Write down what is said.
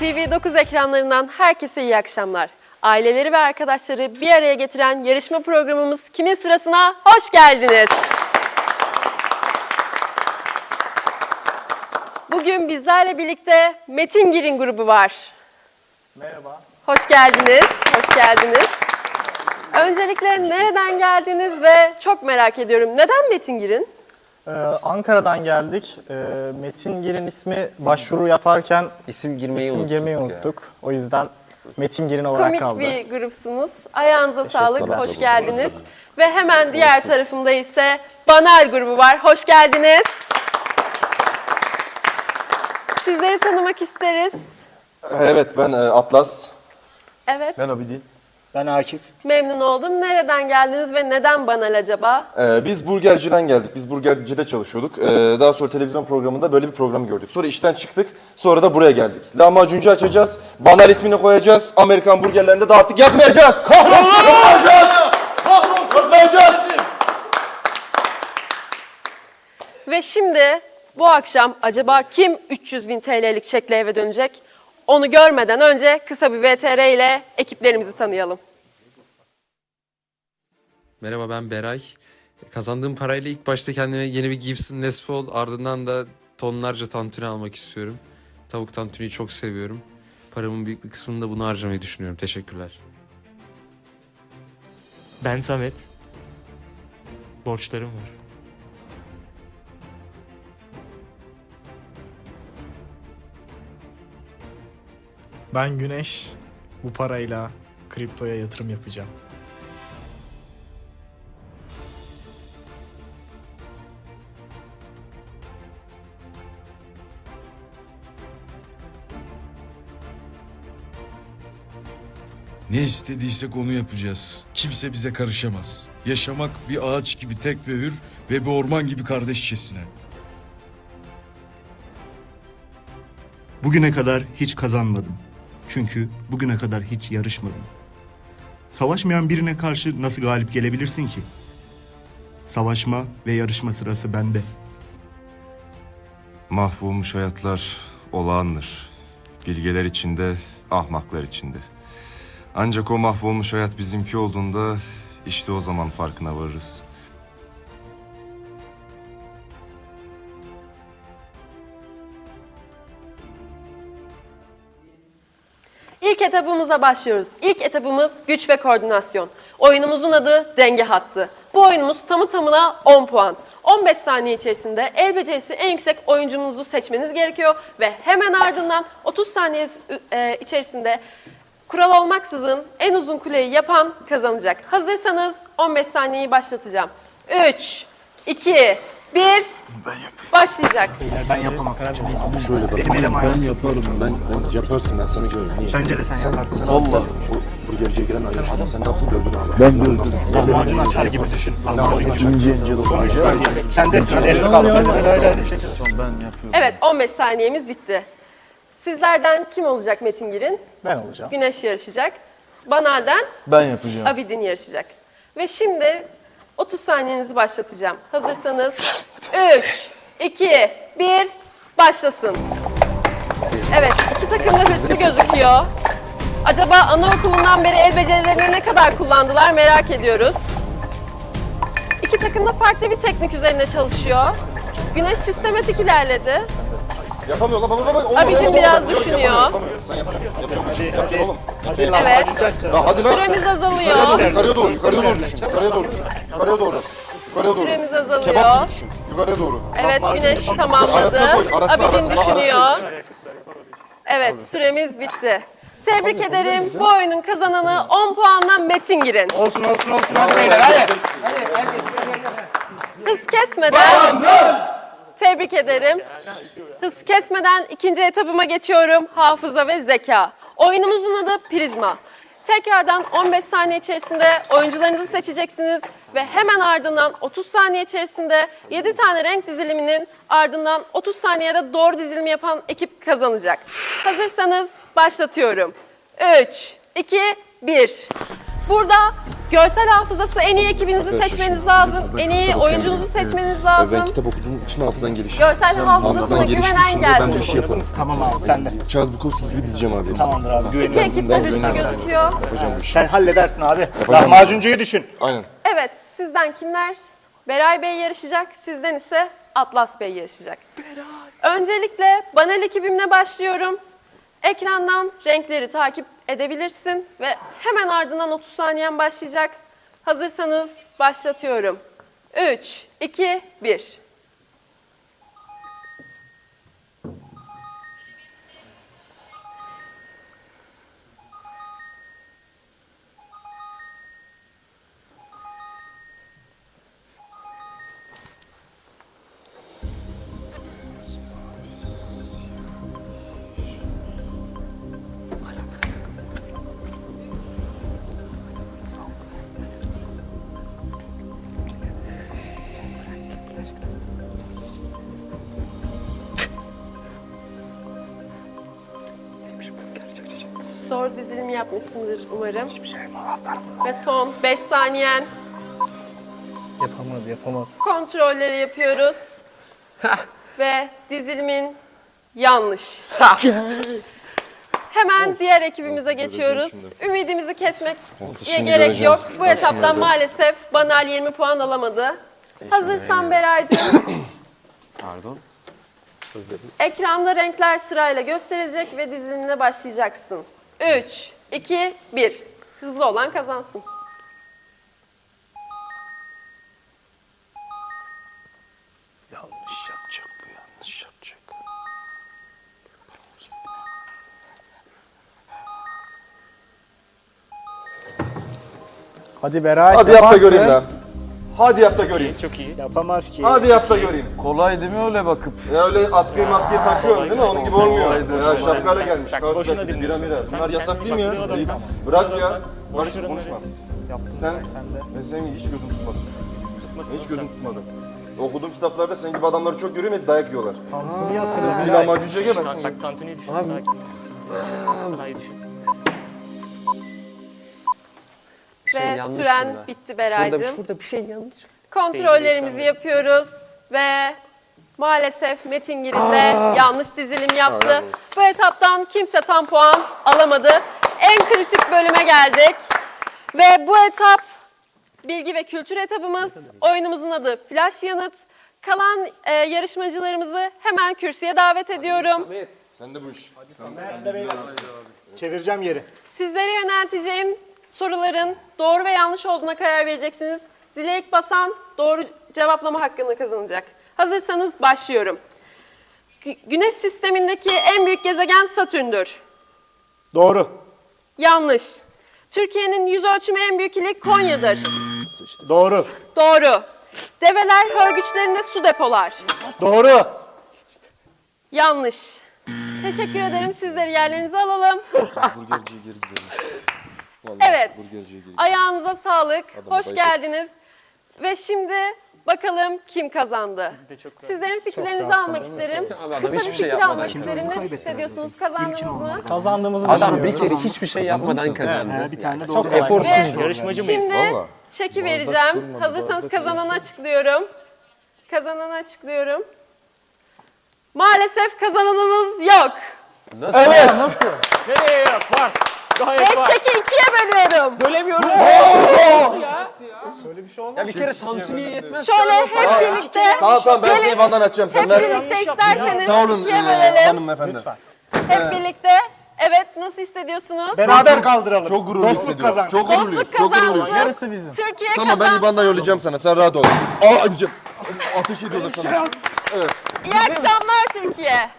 TV9 ekranlarından herkese iyi akşamlar. Aileleri ve arkadaşları bir araya getiren yarışma programımız Kimin Sırasına hoş geldiniz. Bugün bizlerle birlikte Metin Girin grubu var. Merhaba. Hoş geldiniz, hoş geldiniz. Öncelikle nereden geldiniz ve çok merak ediyorum. Neden Metin Girin? Ee, Ankara'dan geldik. Ee, Metin Gir'in ismi başvuru yaparken İsim girmeyi isim unuttuk. girmeyi ya. unuttuk. O yüzden Metin Gir'in olarak Komik kaldı. bir grupsunuz. Ayağınıza sağlık, ederim. hoş geldiniz. Ve hemen diğer tarafında ise Banal grubu var. Hoş geldiniz. Sizleri tanımak isteriz. Evet ben e, Atlas. Evet, Ben Abidin. Ben Akif. memnun oldum. Nereden geldiniz ve neden Banal acaba? Ee, biz burgerciden geldik. Biz burgercide çalışıyorduk. Ee, daha sonra televizyon programında böyle bir program gördük. Sonra işten çıktık. Sonra da buraya geldik. Lahmacuncu açacağız. Banal ismini koyacağız. Amerikan burgerlerinde de artık yapmayacağız. Kahrolsun! Kahrolsun! Yapmayacağız! Ve şimdi bu akşam acaba kim 300 bin TL'lik çekle eve dönecek? Onu görmeden önce kısa bir VTR ile ekiplerimizi tanıyalım. Merhaba ben Beray. Kazandığım parayla ilk başta kendime yeni bir Gibson Les Paul ardından da tonlarca tantuni almak istiyorum. Tavuk tantuniyi çok seviyorum. Paramın büyük bir kısmını da buna harcamayı düşünüyorum. Teşekkürler. Ben Samet. Borçlarım var. Ben Güneş. Bu parayla kriptoya yatırım yapacağım. Ne istediysek onu yapacağız. Kimse bize karışamaz. Yaşamak bir ağaç gibi tek ve hür ve bir orman gibi kardeşçesine. Bugüne kadar hiç kazanmadım. Çünkü bugüne kadar hiç yarışmadım. Savaşmayan birine karşı nasıl galip gelebilirsin ki? Savaşma ve yarışma sırası bende. Mahvolmuş hayatlar olağandır. Bilgeler içinde, ahmaklar içinde. Ancak o mahvolmuş hayat bizimki olduğunda işte o zaman farkına varırız. İlk etapımıza başlıyoruz. İlk etapımız güç ve koordinasyon. Oyunumuzun adı denge hattı. Bu oyunumuz tamı tamına 10 puan. 15 saniye içerisinde el becerisi en yüksek oyuncumuzu seçmeniz gerekiyor ve hemen ardından 30 saniye e, içerisinde kural olmaksızın en uzun kuleyi yapan kazanacak. Hazırsanız 15 saniyeyi başlatacağım. 3, 2, 1, başlayacak. Ben yapamam. Şöyle bak. Ben yaparım. Ben, ben yaparsın ben sana görürüm. Niye? Bence de sen yaparsın. Allah. O burgerciye giren ayrı adam. Sen ne yaptın dövdün abi. Ben dövdüm. Lahmacun açar gibi düşün. Lahmacun açar. İnce ince dokunacağım. Sen de. Evet 15 saniyemiz bitti. Sizlerden kim olacak Metin Gir'in? Ben olacağım. Güneş yarışacak. Banal'den Ben yapacağım. Abidin yarışacak. Ve şimdi 30 saniyenizi başlatacağım. Hazırsanız 3, 2, 1, başlasın. Evet, iki takım da hırslı gözüküyor. Acaba anaokulundan beri el becerilerini ne kadar kullandılar merak ediyoruz. İki takım da farklı bir teknik üzerine çalışıyor. Güneş sistematik ilerledi. Yapamıyor lan baba baba. Olmadı, Abidin olmadı. biraz Yok, düşünüyor. yapamıyor, yapamıyor. Sen yapacaksın. Yapacaksın. Yapacaksın oğlum. Evet, Ya hadi lan. süremiz azalıyor. Yukarıya doğru, yukarıya doğru düşün. Yukarıya doğru düşün. Yukarıya doğru. Yukarıya doğru. Süremiz azalıyor. Kebap gibi düşün. Yukarıya doğru. Evet, Güneş tamamladı. Arasına koy, arasına, Abidin arasına, düşünüyor. Evet, süremiz bitti. Tebrik ederim. Bu oyunun kazananı 10 puanla Metin Girin. Olsun olsun olsun. Hadi beyler hadi. Hız kesmeden... Tebrik ederim. Hız kesmeden ikinci etabıma geçiyorum. Hafıza ve zeka. Oyunumuzun adı Prizma. Tekrardan 15 saniye içerisinde oyuncularınızı seçeceksiniz ve hemen ardından 30 saniye içerisinde 7 tane renk diziliminin ardından 30 saniyede doğru dizilimi yapan ekip kazanacak. Hazırsanız başlatıyorum. 3, 2, 1. Burada Görsel hafızası en iyi ekibinizi Arkadaşlar, seçmeniz şimdi lazım. En iyi kitap oyuncunuzu seçmeniz Ben lazım. kitap okuduğum için hafızan gelişir. Görsel hafızasına güvenen de ben gelsin. işi yaparım. Tamam abi sen de. Charles Bukowski gibi dizeceğim abi. Tamamdır abi İki güveniyorum. ekip de Ben hırslı gözüküyor. Yapacağım bu işi. Sen halledersin abi. Lahmacuncuyu düşün. Aynen. Evet, sizden kimler? Beray Bey yarışacak, sizden ise Atlas Bey yarışacak. Öncelikle Banal ekibimle başlıyorum. Ekrandan renkleri takip edebilirsin ve hemen ardından 30 saniyen başlayacak. Hazırsanız başlatıyorum. 3, 2, 1. Doğru dizilim yapmışsındır umarım. Hiçbir şey Ve son 5 saniyen Yapamadı, yapamadı. kontrolleri yapıyoruz. Ve dizilimin yanlış. Hemen diğer ekibimize geçiyoruz. Ümidimizi kesmek şimdi gerek göreceğim. yok. Bu etaptan maalesef Banal 20 puan alamadı. Hazırsan Beraycığım. Pardon. Ekranda renkler sırayla gösterilecek ve dizilimine başlayacaksın. 3, 2, 1. Hızlı olan kazansın. Yanlış yapacak bu yanlış yapacak. Hadi Beray. Hadi yap da yaparsın. göreyim lan. Hadi yap da göreyim. Çok iyi. Yapamaz ki. Hadi yap da göreyim. Kolay değil mi öyle bakıp? Ya öyle atkıyı matkıyı takıyorsun değil mi? Onun gibi olmuyor. Ya şapkayla gelmiş. Bak, boşuna dinliyorsun. Bunlar yasak değil mi ya? Bırak ya. Barış konuşma. Sen, sen de. ben senin hiç gözüm tutmadı. Tutmasın Hiç gözüm tutmadı. Okuduğum kitaplarda sen gibi adamları çok görüyorum hep dayak yiyorlar. Tantuni hatırla Bir Beray. lahmacuncuya gel ben Bak, tantuniyi düşün sakin. Daha düşün. Ve süren bitti Beraycığım. Şurada bir şey yanlış. Kontrollerimizi yapıyoruz ve maalesef Metin Girin yanlış dizilim yaptı. Bu etaptan kimse tam puan alamadı. En kritik bölüme geldik. Ve bu etap bilgi ve kültür etabımız. Oyunumuzun adı Flash Yanıt. Kalan e, yarışmacılarımızı hemen kürsüye davet ediyorum. Sen de bu iş. Çevireceğim yeri. Sizlere yönelteceğim soruların doğru ve yanlış olduğuna karar vereceksiniz. Zile ilk basan doğru cevaplama hakkını kazanacak. Hazırsanız başlıyorum. Gü- Güneş sistemindeki en büyük gezegen Satürn'dür. Doğru. Yanlış. Türkiye'nin yüz ölçümü en büyük ili Konya'dır. Doğru. Doğru. Develer hörgüçlerinde su depolar. Doğru. Yanlış. Teşekkür ederim. Sizleri yerlerinize alalım. Burgerciye geri gidelim. Vallahi Evet. Burgerciye Ayağınıza sağlık. Adama Hoş bayıldım. geldiniz. Ve şimdi bakalım kim kazandı? de çok Sizlerin fikirlerinizi rahatsız almak isterim. adam Kısa bir hiçbir şey fikir yapmadan almak isterim. Ne hissediyorsunuz? Kazandınız mı? Kazandığımızı Adam bir kere hiçbir şey yapmadan kazandı. Bir tane doğru. Çok kolay. eforsuz. Yarışmacı mıyız? Şimdi Valla. çeki vereceğim. durmadı, Hazırsanız bardak kazananı açıklıyorum. Kazananı açıklıyorum. Maalesef kazananımız yok. Evet. Nasıl? Nereye yok? Var. Ve Gayet var. çeki ikiye bölüyorum. Bölemiyoruz. Böyle bir şey olmaz. Ya bir kere tantuniye yetmez. Şöyle hep birlikte Tamam tamam ben Gelin. seni Van'dan açacağım. hep Sen ver. birlikte ya. isterseniz Sağ olun ikiye e, bölelim. hanımefendi. Lütfen. Hep birlikte. Evet nasıl hissediyorsunuz? Beraber kaldıralım. Çok gururlu Dostluk hissediyorum. Çok gururluyuz. Dostluk Çok gururluyuz. kazansın. Yarısı bizim. Türkiye Tamam ben kazansın. IBAN'dan yollayacağım sana. Sen rahat ol. Aa diyeceğim. Ateş ediyorlar sana. İyi akşamlar Türkiye.